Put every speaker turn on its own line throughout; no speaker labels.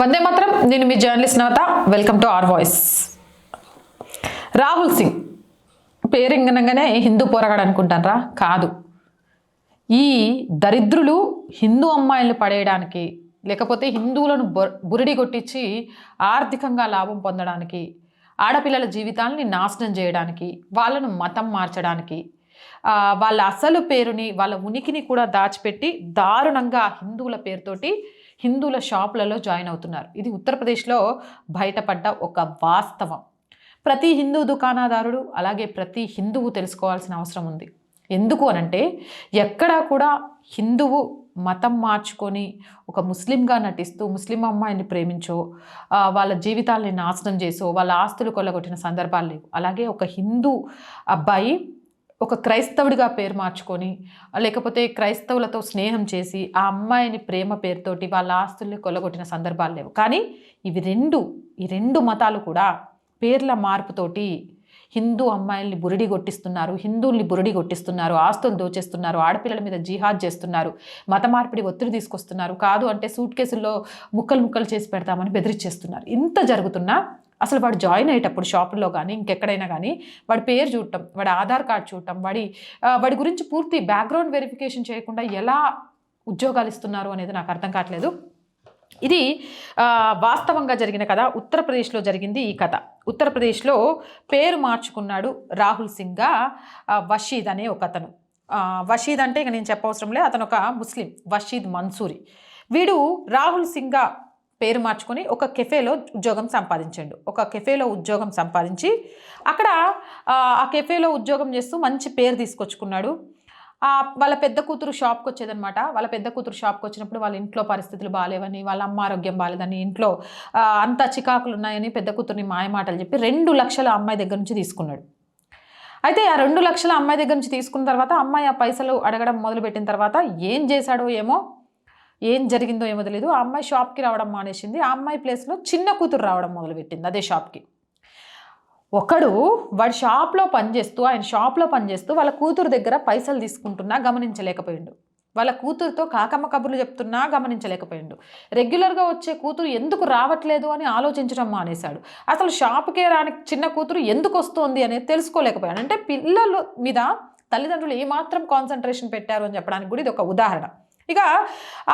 వందే మాత్రం. నేను మీ journalist Navatha. Welcome to R voice. Rahul Singh. పేరింగనగానే Hindu పోరగాడు అనుకుంటారా కాదు. ఈ దరిద్రులు హిందూ అమ్మాయిలను పడేయడానికి లేకపోతే హిందువులను బొ- బురిడి కొట్టించి ఆర్థికంగా లాభం పొందడానికి ఆడపిల్లల జీవితాలని నాశనం చేయడానికి వాళ్ళను మతం మార్చడానికి వాళ్ళ అసలు పేరుని వాళ్ళ ఉనికిని కూడా దాచిపెట్టి దారుణంగా హిందువుల పేరుతోటి హిందువుల షాపులలో జాయిన్ అవుతున్నారు. ఇది ఉత్తరప్రదేశ్లో బయటపడ్డ ఒక వాస్తవం. ప్రతి హిందూ దుకాణదారుడు అలాగే ప్రతి హిందువు తెలుసుకోవాల్సిన అవసరం ఉంది. ఎందుకు అనంటే ఎక్కడా కూడా హిందువు మతం మార్చుకొని ఒక ముస్లింగా నటిస్తూ ముస్లిం అమ్మాయిని ప్రేమించో వాళ్ళ జీవితాల్ని నాశనం చేసో వాళ్ళ ఆస్తులు కొల్లగొట్టిన సందర్భాలు లేవు. అలాగే ఒక హిందూ అబ్బాయి ఒక క్రైస్తవుడిగా పేరు మార్చుకొని లేకపోతే క్రైస్తవులతో స్నేహం చేసి ఆ అమ్మాయిని ప్రేమ పేరుతోటి వాళ్ళ ఆస్తుల్ని కొల్లగొట్టిన సందర్భాలు లేవు. కానీ ఇవి రెండు ఈ రెండు మతాలు కూడా పేర్ల మార్పుతోటి హిందూ అమ్మాయిల్ని బురిడి కొట్టిస్తున్నారు హిందువుల్ని బురిడి కొట్టిస్తున్నారు ఆస్తులు దోచేస్తున్నారు ఆడపిల్లల మీద జిహాద్ చేస్తున్నారు మత మార్పిడి ఒత్తిడి తీసుకొస్తున్నారు కాదు అంటే సూట్ కేసుల్లో ముక్కలు ముక్కలు చేసి పెడతామని బెదిరించేస్తున్నారు ఇంత జరుగుతున్నా అసలు వాడు జాయిన్ అయ్యేటప్పుడు షాపుల్లో కానీ ఇంకెక్కడైనా కానీ వాడి పేరు చూడటం వాడి ఆధార్ కార్డ్ చూడటం వాడి వాడి గురించి పూర్తి బ్యాక్గ్రౌండ్ వెరిఫికేషన్ చేయకుండా ఎలా ఉద్యోగాలు ఇస్తున్నారు అనేది నాకు అర్థం కావట్లేదు. ఇది వాస్తవంగా జరిగిన కథ. ఉత్తరప్రదేశ్లో జరిగింది ఈ కథ. ఉత్తరప్రదేశ్లో పేరు మార్చుకున్నాడు రాహుల్ సింగ్గా వషీద్ అనే ఒక అతను. వషీద్ అంటే ఇక నేను చెప్పవసరం లే అతను ఒక ముస్లిం వషీద్ మన్సూరి. వీడు రాహుల్ సింగ్గా పేరు మార్చుకొని ఒక కెఫేలో ఉద్యోగం సంపాదించాడు. ఒక కెఫేలో ఉద్యోగం సంపాదించి అక్కడ ఆ, కెఫేలో ఉద్యోగం చేస్తూ మంచి పేరు తీసుకొచ్చుకున్నాడు. వాళ్ళ పెద్ద కూతురు షాప్కి వచ్చేదనమాట వాళ్ళ పెద్ద కూతురు షాప్కి వచ్చినప్పుడు వాళ్ళ ఇంట్లో పరిస్థితులు బాగాలేవని వాళ్ళ అమ్మ ఆరోగ్యం బాగాలేదని ఇంట్లో అంత చికాకులు ఉన్నాయని పెద్ద కూతుర్ని మాయమాటలు చెప్పి రెండు లక్షల అమ్మాయి దగ్గర నుంచి తీసుకున్నాడు. అయితే ఆ రెండు లక్షల అమ్మాయి దగ్గర నుంచి తీసుకున్న తర్వాత అమ్మాయి ఆ పైసలు అడగడం మొదలుపెట్టిన తర్వాత ఏం చేశాడో ఏమో ఏం జరిగిందో ఏమో తెలియదు ఆ అమ్మాయి షాప్కి రావడం మానేసింది. ఆ అమ్మాయి ప్లేస్లో చిన్న కూతురు రావడం మొదలుపెట్టింది అదే షాప్కి. ఒకడు వాడి షాప్లో పనిచేస్తూ ఆయన షాప్లో పనిచేస్తూ వాళ్ళ కూతురు దగ్గర పైసలు తీసుకుంటున్నా గమనించలేకపోయిండు. వాళ్ళ కూతురుతో కాకమ్మ కబుర్లు చెప్తున్నా గమనించలేకపోయిండు. రెగ్యులర్గా వచ్చే కూతురు ఎందుకు రావట్లేదు అని ఆలోచించడం మానేశాడు. అసలు షాప్కే రాని చిన్న కూతురు ఎందుకు వస్తోంది అనేది తెలుసుకోలేకపోయాడు. అంటే పిల్లల మీద తల్లిదండ్రులు ఏమాత్రం కాన్సన్ట్రేషన్ పెట్టారు అని చెప్పడానికి కూడా ఇది ఒక ఉదాహరణ. ఇక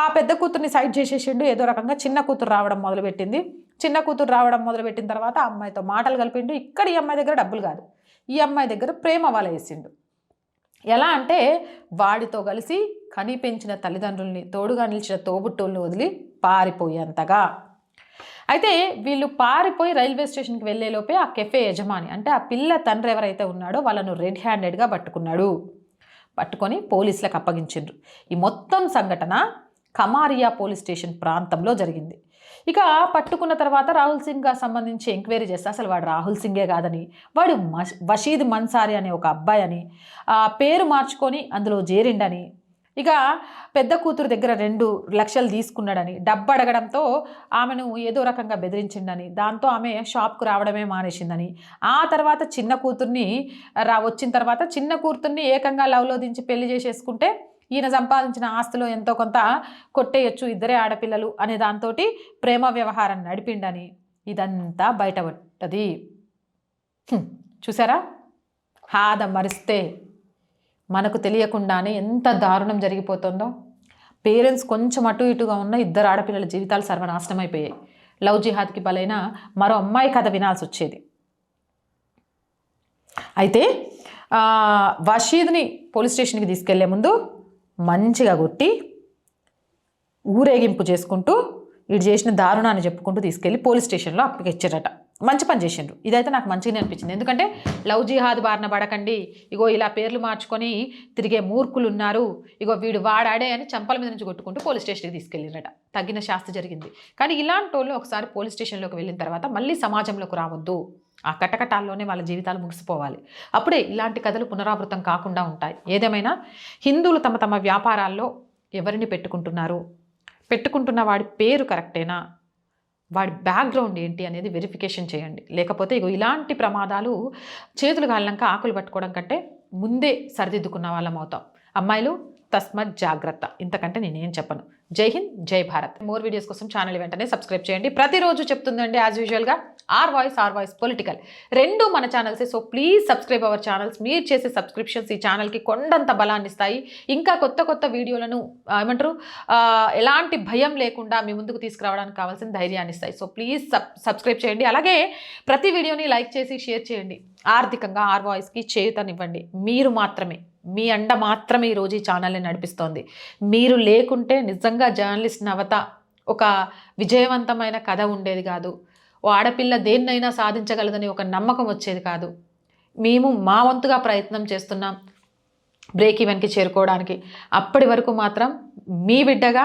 ఆ పెద్ద కూతుర్ని సైడ్ చేసేసిండు ఏదో రకంగా చిన్న కూతురు రావడం మొదలుపెట్టింది. చిన్న కూతురు రావడం మొదలుపెట్టిన తర్వాత అమ్మాయితో మాటలు కలిపిండు. ఇక్కడ ఈ అమ్మాయి దగ్గర డబ్బులు కాదు. ఈ అమ్మాయి దగ్గర ప్రేమ వాళ్ళ వేసిండు. ఎలా అంటే వాడితో కలిసి కని పెంచిన తల్లిదండ్రుల్ని తోడుగా నిలిచిన తోబుట్టోళ్ళని వదిలి పారిపోయేంతగా. అయితే వీళ్ళు పారిపోయి రైల్వే స్టేషన్కి వెళ్ళేలోపే ఆ కెఫే యజమాని అంటే ఆ పిల్ల తండ్రి ఎవరైతే ఉన్నాడో వాళ్ళను రెడ్ హ్యాండెడ్గా పట్టుకున్నాడు. పట్టుకొని పోలీసులకు అప్పగించిండ్రు. ఈ మొత్తం సంఘటన కమారియా పోలీస్ స్టేషన్ ప్రాంతంలో జరిగింది. ఇక పట్టుకున్న తర్వాత రాహుల్ సింగ్ సంబంధించి ఎంక్వైరీ చేస్తే అసలు వాడు రాహుల్ సింగే కాదని వాడు మష్- వషీద్ మన్సారి అనే ఒక అబ్బాయి అని ఆ పేరు మార్చుకొని అందులో చేరిండని ఇక పెద్ద కూతురు దగ్గర రెండు లక్షలు తీసుకున్నాడని డబ్బు అడగడంతో ఆమెను ఏదో రకంగా బెదిరించిండని దాంతో ఆమె షాప్కు రావడమే మానేసిందని. ఆ తర్వాత చిన్న కూతుర్ని రా వచ్చిన తర్వాత చిన్న కూతుర్ని ఏకంగా లవ్లో దించి పెళ్ళి చేసేసుకుంటే ఈయన సంపాదించిన ఆస్తిలో ఎంతో కొంత కొట్టేయచ్చు ఇద్దరే ఆడపిల్లలు అనే దాంతో ప్రేమ వ్యవహారం నడిపిండని ఇదంతా బయటపడ్డది. చూసారా? హాద మరిస్తే మనకు తెలియకుండానే ఎంత దారుణం జరిగిపోతుందో. పేరెంట్స్ కొంచెం అటు ఇటుగా ఉన్న ఇద్దరు ఆడపిల్లల జీవితాలు సర్వనాశనం అయిపోయాయి లవ్ జిహాద్కి బలైన మరో అమ్మాయి కథ వినాల్సి వచ్చేది. అయితే వషీద్ని పోలీస్ స్టేషన్కి తీసుకెళ్ళే ముందు మంచిగా కొట్టి ఊరేగింపు చేసుకుంటూ ఇటు చేసిన దారుణాన్ని చెప్పుకుంటూ తీసుకెళ్ళి పోలీస్ స్టేషన్లో అప్పగిచ్చారట మంచి పని చేసిండ్రు. ఇదైతే నాకు మంచిగానే అనిపించింది. ఎందుకంటే లవ్ జిహాద్ బారిన పడకండి. ఇగో ఇలా పేర్లు మార్చుకొని తిరిగే మూర్ఖులు ఉన్నారు. ఇగో వీడు వాడాడే అని చంపల మీద నుంచి కొట్టుకుంటూ పోలీస్ స్టేషన్కి తీసుకెళ్ళినట తగిన శాస్తి జరిగింది. కానీ ఇలాంటి వాళ్ళు ఒకసారి పోలీస్ స్టేషన్లోకి వెళ్ళిన తర్వాత మళ్ళీ సమాజంలోకి రావద్దు. ఆ కటకటాల్లోనే వాళ్ళ జీవితాలు ముగిసిపోవాలి. అప్పుడే ఇలాంటి కథలు పునరావృతం కాకుండా ఉంటాయి. ఏదేమైనా హిందువులు తమ తమ వ్యాపారాల్లో ఎవరిని పెట్టుకుంటున్నారు? పెట్టుకుంటున్న వాడి పేరు కరెక్టేనా? వాడి బ్యాక్గ్రౌండ్ ఏంటి అనేది వెరిఫికేషన్ చేయండి. లేకపోతే ఇగో ఇలాంటి ప్రమాదాలు చేతులు కాలినాక ఆకులు పట్టుకోవడం కంటే ముందే సరిదిద్దుకున్న వాళ్ళం అవుతాం. అమ్మాయిలు తస్మత్ జాగ్రత్త. ఇంతకంటే నేనేం చెప్పను. జై హింద్ జై భారత్. మోర్ వీడియోస్ కోసం ఛానల్ వెంటనే సబ్స్క్రైబ్ చేయండి. ప్రతిరోజు చెప్తుందండి యాజ్ యూజువల్గా R voice R voice political రెండు మన ఛానల్సే so please subscribe our channels మీరు చేసే సబ్స్క్రిప్షన్స్ ఈ ఛానల్కి కొండంత బలాన్ని ఇస్తాయి. ఇంకా కొత్త కొత్త వీడియోలను ఏమంటారు ఎలాంటి భయం లేకుండా మీ ముందుకు తీసుకురావడానికి కావాల్సిన ధైర్యాన్ని ఇస్తాయి. సో ప్లీజ్ సబ్ సబ్స్క్రైబ్ చేయండి. అలాగే ప్రతి వీడియోని లైక్ చేసి షేర్ చేయండి. ఆర్థికంగా ఆర్ వాయిస్కి చేయుతనివ్వండి. మీరు మాత్రమే. మీ అండ మాత్రమే ఈరోజు ఈ ఛానల్ని నడిపిస్తోంది. మీరు లేకుంటే నిజంగా జర్నలిస్ట్ నవత ఒక విజయవంతమైన కథ ఉండేది కాదు. ఓ ఆడపిల్ల దేన్నైనా సాధించగలదని ఒక నమ్మకం వచ్చేది కాదు. మేము మా వంతుగా ప్రయత్నం చేస్తున్నాం బ్రేక్ ఈవెన్కి చేరుకోవడానికి. అప్పటి వరకు మాత్రం మీ బిడ్డగా